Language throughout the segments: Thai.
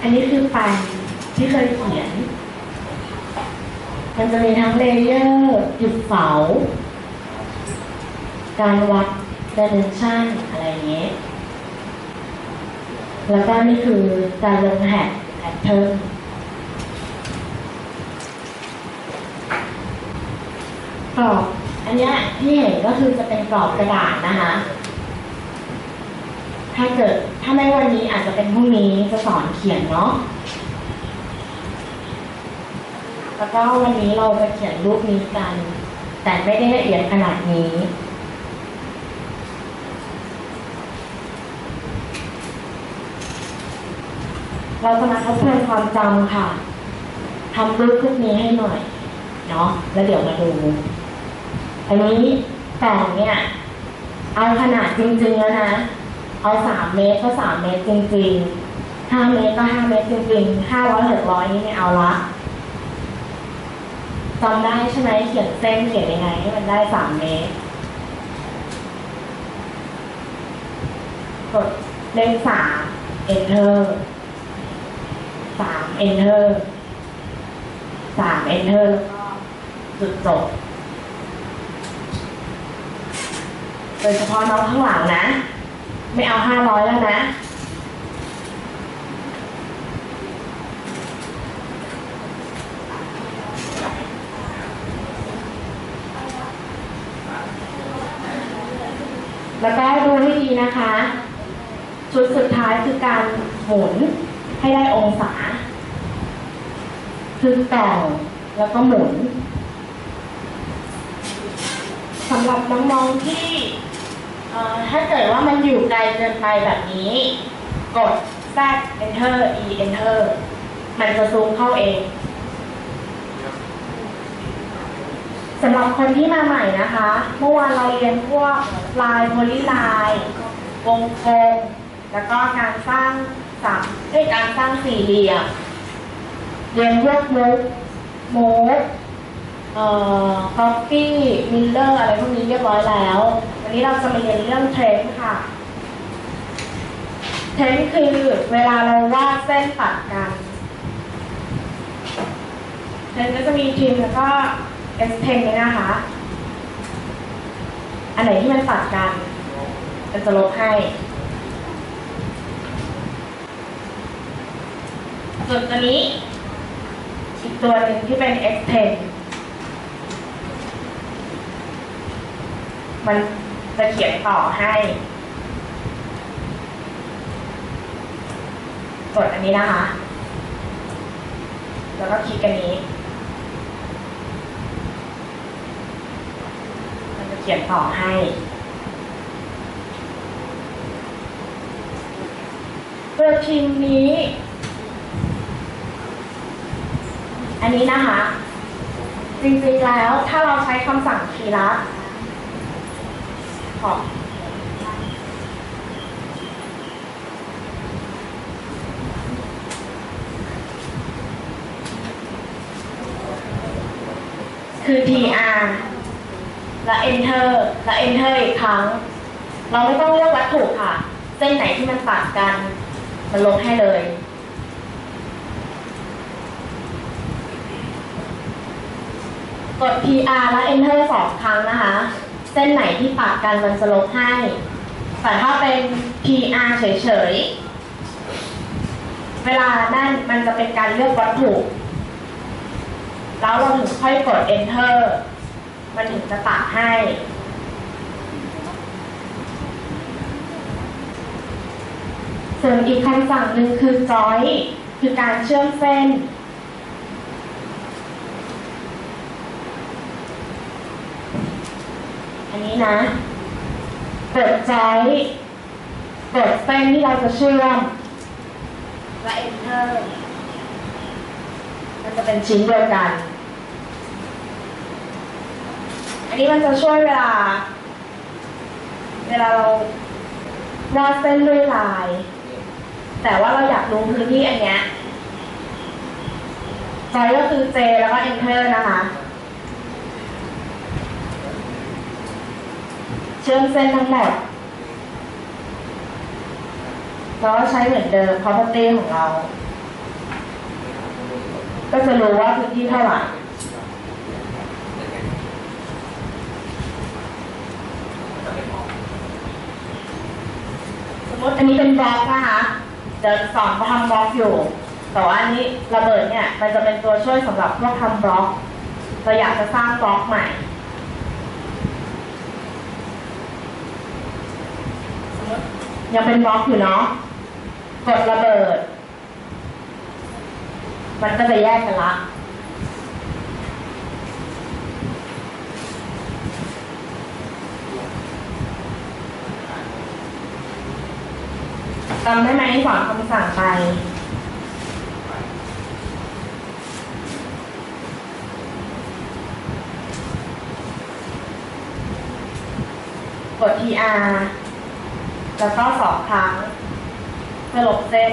อันนี้คือแปที่เคยเขียน มันจะมีทั้งเลเยอร์หยุดเสาการวัด dimension อะไรอย่างเงี้ยแล้วก็นี่คือการลงแฮกแพทเทิร์นกรอบ อันนี้ที่เห็นก็คือจะเป็นกรอบกระดาษนะคะ ถ้าเกิดถ้าไม่วันนี้อาจจะเป็นพรุ่งนี้จะสอนเขียนเนาะแล้วก็วันนี้เราจะเขียนรูปนี้กัน แต่ไม่ได้ละเอียดขนาดนี้เราจะมาทบทวนความจำค่ะทำรูปพวกนี้ให้หน่อย เนาะ แล้วเดี๋ยวมาดู อันนี้แต่งเนี่ย เอาขนาดจริงๆแล้วนะ เอาสามเมตรก็สามเมตรจริงๆห้าเมตรก็ห้าเมตรจริงๆห้าร้อยหกร้อยนี่ไม่เอาละจำได้ใช่ไหมเขียนเส้นเขียนยังไงให้มันได้สามเมตรกดเลขสาม enter สาม enter สาม enter แล้วก็จุดจบ โดยเฉพาะน้องข้างหลังนะ ไม่เอาห้าร้อยแล้วนะ แล้วก็ดูให้ดีนะคะชุดสุดท้ายคือการหมุนให้ได้องศา คือแต่งแล้วก็หมุนสำหรับน้องๆที่ ถ้าเกิดว่ามันอยู่ไกลเกินไปแบบนี้ กด Z Enter E Enter มันจะซูมเข้าเองสำหรับคนที่มาใหม่นะคะ เมื่อวานเราเรียนพวกลายโพลีลายวงกลมแล้วก็การสร้างสามเอ้ยการสร้างสี่เหลี่ยมเรียนพวกมุกมุกเอ่ คอฟฟี่มิลเลอร์อะไรพวกนี้เรียบร้อยแล้ว วันนี้เราจะมาเรียนเรื่องเทรนค่ะ เทรนคือเวลาเราวาดเส้นตัดกันเทรนก็จะมีทีมแล้วก็ S เทนเนี่ยนะคะ อันไหนที่มันตัดกันมันจะลบให้ส่วนตัวนี้อีกตัวหนึ่งที่เป็น X10 มันจะเขียนต่อให้กดอันนี้นะคะ แล้วก็คลิกอันนี้ มันจะเขียนต่อให้ตัวทีมนี้ อันนี้นะคะ จริงๆแล้วถ้าเราใช้คำสั่งคีย์ลัด ขอคือ tr และ enter และ enter อีกครั้ง เราไม่ต้องเลือกวัตถุค่ะ เส้นไหนที่มันตัดกัน มันลบให้เลยกด PR และ Enter สองครั้งนะคะ เส้นไหนที่ตัดกันมันจะลบให้ แต่ถ้าเป็น PR เฉยๆ เวลานั่นมันจะเป็นการเลือกวัตถุ แล้วเราถึงค่อยกด Enter มันถึงจะตัดให้ส่วนอีกคำสั่งหนึ่งคือ join คือการเชื่อมเส้น นี้นะกดใจอยกดเส้นที่เราจะเชื่อมและ enter มันจะเป็นชิ้นเดียวกัน อันนี้มันจะช่วยเวลา เวลาเราวาดเส้นด้วยลาย แต่ว่าเราอยากรู้พื้นที่อันเนี้ยจก็คือ J แล้วก็ enter นะคะ ชื่อมเส้นทั้งหมดเราก็ใช้เหมือนเดิม property ของเรา ก็จะรู้ว่าพื้นที่เท่าไหร่สมมติอันนี้เป็นบล็อกนะคะเดี๋ยวสอนเขาทำบล็อกอยู่ แต่ว่าอันนี้ระเบิดเนี่ย มันจะเป็นตัวช่วยสำหรับพวกทำบล็อกเราอยากจะสร้างบล็อกใหม่มติ ยังเป็นบล็อกอยู่เนาะกดระเบิด มันก็จะแยกกันละจำได้ไหมสอนคำสั่งไปกด TR แล้วก็สองครั้งสลบเส้น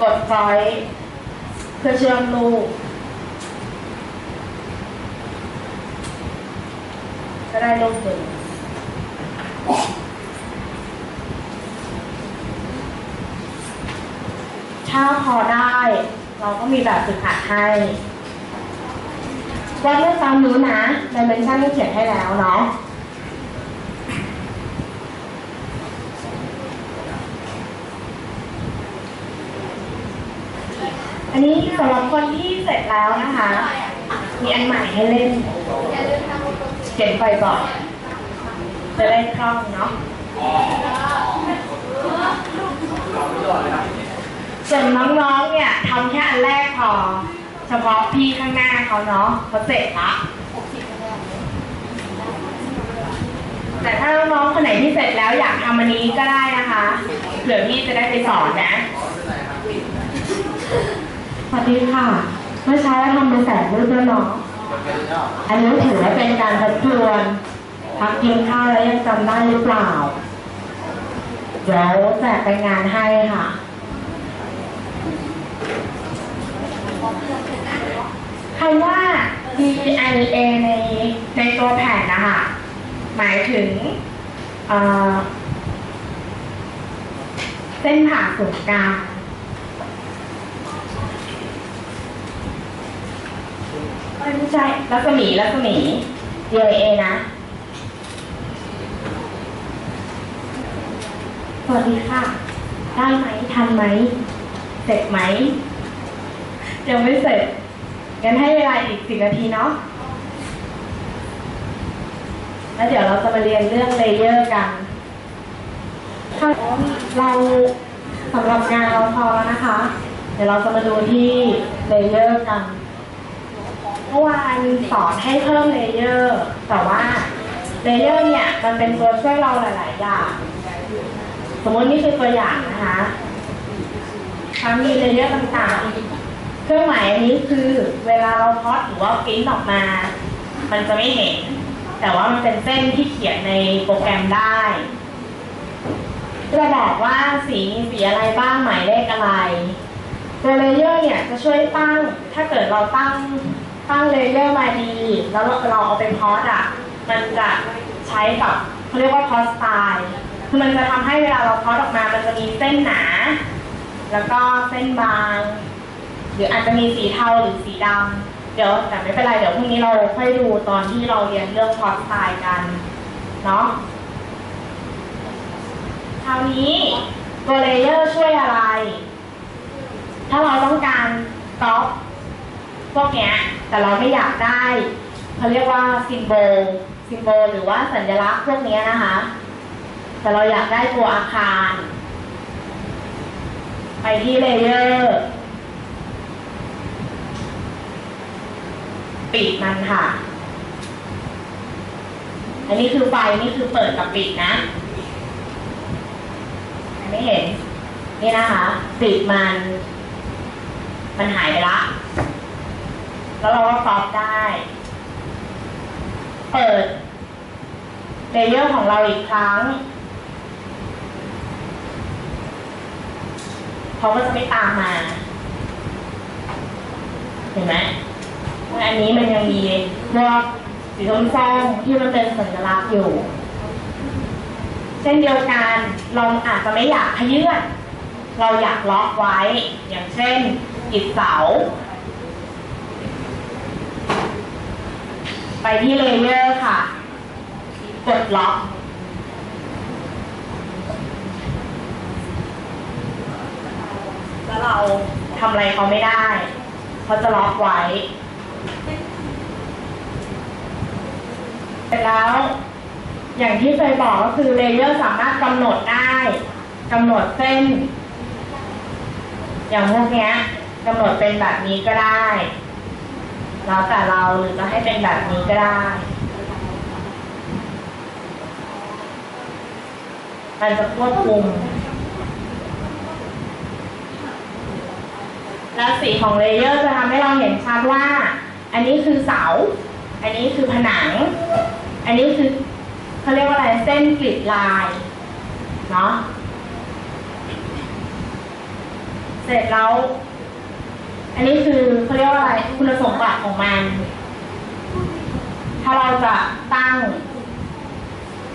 กดฟอยเพื่อเชื่อมลูก ก็ได้ลูกหนึ่งถ้าพอได้ เราก็มีแบบฝึกหัดให้ว่าเรื่องตามนี้นะดิเมนชันที่เขียนให้แล้วเนาะ นนี้สำหรับคนที่เสร็จแล้วนะคะ มีอันใหม่ให้เล่นเขียนไปก่อนจะได้คล่องเนาะส่วนน้องๆเนี่ยทำแค่อันแรกพอ เฉพาะพี่ข้างหน้าเขาเนาะเขาเสร็จละแต่ถ้าน้องๆคนไหนที่เสร็จแล้วอยากทำอันนี้ก็ได้นะคะเผื่อพี่จะได้ไปสอนนะ สวัสดีค่ะ เมื่อเช้าเราทำไปแสนรูปแล้วเนาะอันนี้ถือว่าเป็นการทบทวนพักกินข้าวแล้วยังจำได้หรือเปล่า เดี๋ยวแจกไปงานให้ค่ะคำว่า DIA ในในตัวแผ่นนะคะหมายถึงเเส้นผ่าศูนย์กลาง เอ้ยไม่ใช่รัศมีรัศมี DIA นะสวัสดีค่ะ ได้ไหมทันไหม เสร็จไหม ยังไม่เสร็จ งั้นให้เวลาอีกสิบนาทีเนาะ แล้วเดี๋ยวเราจะมาเรียนเรื่องเลเยอร์กันเราสำหรับงานเราพอแล้วนะคะ เดี๋ยวเราจะมาดูที่เลเยอร์กัน เมื่อวานสอนให้เพิ่มเลเยอร์ แต่ว่าเลเยอร์เนี่ยมันเป็นตัวช่วยเราหลาย ๆ อย่าง สมมตินี่คือตัวอย่างนะคะทั้งมีเลเยอร์ต่างๆ เครื่องหมายอันนี้คือเวลาเราพอดหรือว่าปริ้นออกมา มันจะไม่เห็น แต่ว่ามันเป็นเส้นที่เขียนในโปรแกรมได้จะบอกว่าสีมีสีอะไรบ้างหมายเลขอะไรตัวเลเยอร์เนี่ยจะช่วยตั้ง ถ้าเกิดเราตั้ง ตั้งเลเยอร์มาดี แล้วเราเอาไปพอดอะ มันจะใช้กับเขาเรียกว่าพอสไตล์คือมันจะทำให้เวลาเราพอดออกมา มันจะมีเส้นหนา แล้วก็เส้นบาง หรืออาจจะมีสีเทาหรือสีดำเดี๋ยวแต่ไม่เป็นไร เดี๋ยวพรุ่งนี้เราค่อยดูตอนที่เราเรียนเรื่องพอสไตล์กัน เนาะคราวนี้ตัวเลเยอร์ช่วยอะไร ถ้าเราต้องการก๊อป พวกเนี้ยแต่เราไม่อยากได้เขาเรียกว่าซิมโบลซิมโบลหรือว่าสัญลักษณ์พวกนี้นะคะ แต่เราอยากได้ตัวอาคาร ไปที่เลเยอร์ปิดมันค่ะ อันนี้คือไฟนี่คือเปิดกับปิดนะ ไม่เห็น นี่นะคะ ปิดมัน มันหายไปละ แล้วเราก็กรอบได้ เปิดเลเยอร์ของเราอีกครั้งเขาก็จะไม่ตามมา เห็นไหมอันนี้มันยังมีพวกสีส้มๆที่มันเป็นสัญลักษณ์อยู่ เช่นเดียวกันเราอาจจะไม่อยากขยื่นเราอยากล็อกไว้ อย่างเช่นอิฐเสา ไป ที่เลเยอร์ค่ะ กดล็อก แล้วเราทำอะไรเขาไม่ได้ เขาจะล็อกไว้ เสร็จแล้ว อย่างที่เคยบอกก็คือเลเยอร์สามารถกำหนดได้กำหนดเส้น อย่างพวกนี้กำหนดเป็นแบบนี้ก็ได้ แล้วแต่เราหรือจะให้เป็นแบบนี้ก็ได้ มันจะควบคุม แล้วสีของเลเยอร์จะทำให้เราเห็นชัดว่า อันนี้คือเสา อันนี้คือผนัง อันนี้คือเขาเรียกว่าอะไรเส้นกริดลายเนาะเสร็จแล้ว อันนี้คือเขาเรียกว่าอะไรคุณสมบัติของมัน ถ้าเราจะตั้ง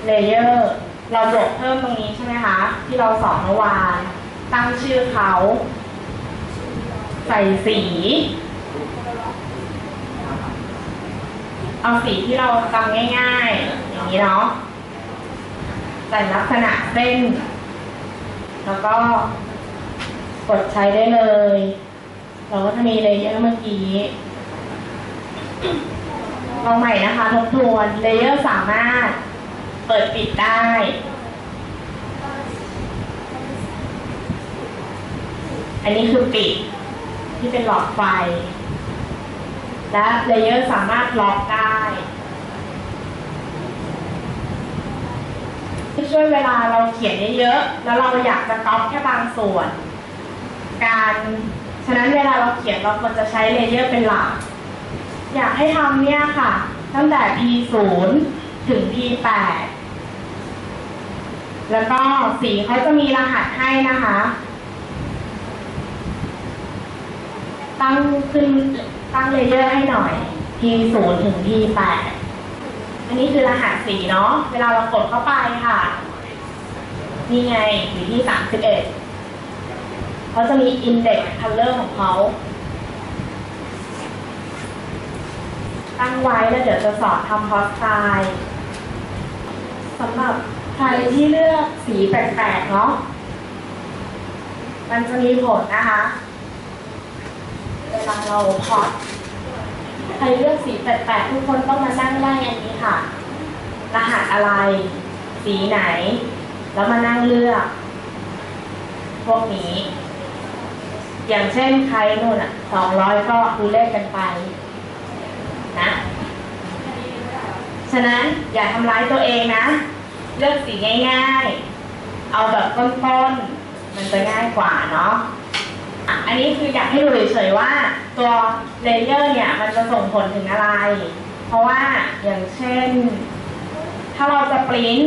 เลเยอร์เราบวกเพิ่มตรงนี้ใช่ไหมคะ ที่เราสอนเมื่อวานตั้งชื่อเขา ใส่สี เอาสีที่เราจำง่าย ๆ อย่างนี้เนาะใส่ลักษณะเส้น แล้วก็กดใช้ได้เลย เราก็จะมีเลเยอร์เมื่อกี้ลองใหม่นะคะทบทวนเลเยอร์สามารถเปิดปิดได้ อันนี้คือปิดที่เป็นหลอดไฟ และเลเยอร์สามารถล็อกได้ที่ช่วยเวลาเราเขียนเยอะๆแล้วเราอยากจะก๊อปแค่บางส่วน การ ฉะนั้นเวลาเราเขียนเราควรจะใช้เลเยอร์เป็นหลัก อยากให้ทำเนี่ยค่ะ ตั้งแต่ P0 ถึง P8 แล้วก็สีเขาจะมีรหัสให้นะคะ ตั้งขึ้นตั้งเลเยอร์ให้หน่อย P0 ถึง P8 อันนี้คือรหัสสีเนาะ เวลาเรากดเข้าไปค่ะ นี่ไงอยู่ที่ 31 เขาจะมี index color ของเขาตั้งไว้แล้วเดี๋ยวจะสอนทำ post style สำหรับใครที่เลือกสีแปลกๆเนาะมันจะมีผลนะคะเวลาเราพอตใครเลือกสีแปลกๆทุกคนต้องมานั่งไล่อันนี้ค่ะ รหัสอะไร สีไหน แล้วมานั่งเลือก พวกนี้ อย่างเช่นใครนู่นอะสองร้อยก็ดูเลขกันไปนะฉะนั้นอย่าทำร้ายตัวเองนะ เลือกสีง่ายๆ เอาแบบต้นๆ มันจะง่ายกว่าเนาะอะอันนี้คืออยากให้ดูเฉยๆว่าตัวเลเยอร์เนี่ยมันจะส่งผลถึงอะไร เพราะว่าอย่างเช่น ถ้าเราจะปริ้น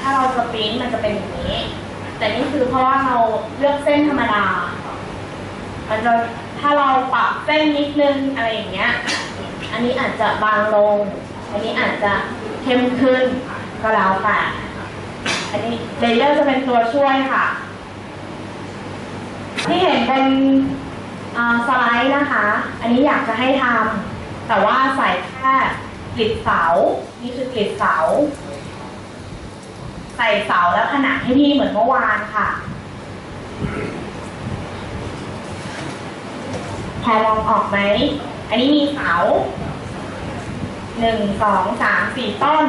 ถ้าเราจะปริ้นมันจะเป็นอย่างนี้ แต่นี่คือเพราะว่าเราเลือกเส้นธรรมดา มันจะถ้าเราปรับเส้นนิดนึงอะไรอย่างเงี้ย อันนี้อาจจะบางลง อันนี้อาจจะเข้มขึ้นก็แล้วแต่ อันนี้เลเยอร์จะเป็นตัวช่วยค่ะ ที่เห็นเป็นสไลด์นะคะ อันนี้อยากจะให้ทำแต่ว่าใส่แค่กลิดเสา นี่คือกลิดเสา ใส่เสาแล้วขนาดให้พี่เหมือนเมื่อวานค่ะพอมองออกไหม อันนี้มีเสาหนึ่งสองสามสี่ต้น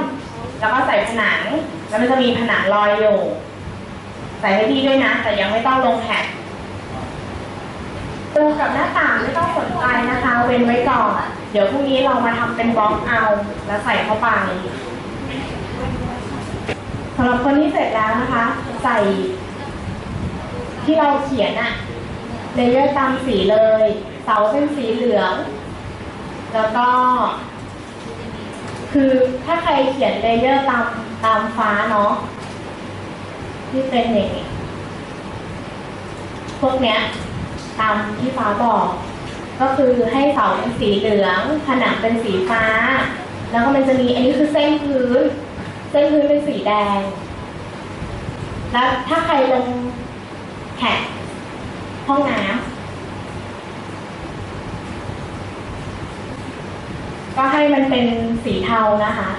แล้วก็ใส่ผนัง แล้วมันจะมีผนังลอยอยู่ ใส่ให้พี่ด้วยนะ แต่ยังไม่ต้องลงแผ่นตูกับหน้าต่างไม่ต้องสนใจนะคะ เว้นไว้ก่อน เดี๋ยวพรุ่งนี้เรามาทำเป็นบล็อกเอา แล้วใส่เข้าไปำหรับคนที่เสร็จแล้วนะคะ ใส่ที่เราเขียนอะเลเยอร์ตามสีเลย เสาเป็นสีเหลือง แล้วก็ คือถ้าใครเขียนเลเยอร์ตามตามฟ้าเนาะที่เป็นอย่างนี้พวกเนี้ย ตามที่ฟ้าบอก ก็คือให้เสาเป็นสีเหลือง ผนังเป็นสีฟ้า แล้วก็มันจะมีอันนี้คือเส้นพื้น เส้นพื้นเป็นสีแดง แล้วถ้าใครลงแท็กห้องน้ำก็ให้มันเป็นสีเทานะคะ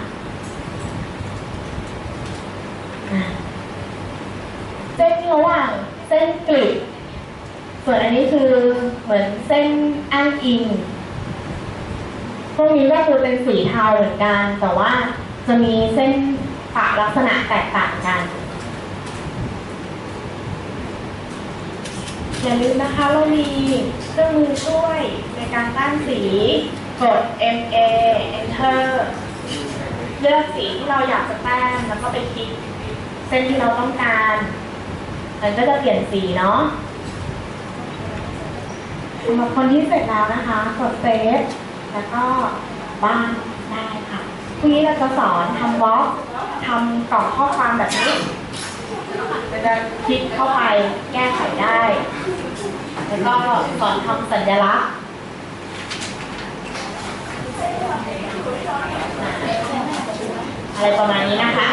เส้นระหว่างเส้นกลีบส่วนอันนี้คือเหมือนเส้นอ้างอิง พวกนี้ก็คือเป็นสีเทาเหมือนกัน แต่ว่าจะมีเส้น ปะลักษณะแตกต่างกัน อย่าลืมนะคะเรามีเครื่องมือช่วยในการตั้งสีกด MA Enter เลือกสีที่เราอยากจะแต้มแล้วก็ไปคลิกเส้นที่เราต้องการ มันก็จะเปลี่ยนสีเนาะสำหรับคนที่เสร็จแล้วนะคะ กดเซฟแล้วก็บ้านได้ค่ะ พรุ่งนี้เราจะสอนทำวอล์กทำกล่องข้อความแบบนี้เราจะคลิกเข้าไปแก้ไขได้ แล้วก็สอนทำสัญลักษณ์อะไรประมาณนี้นะคะ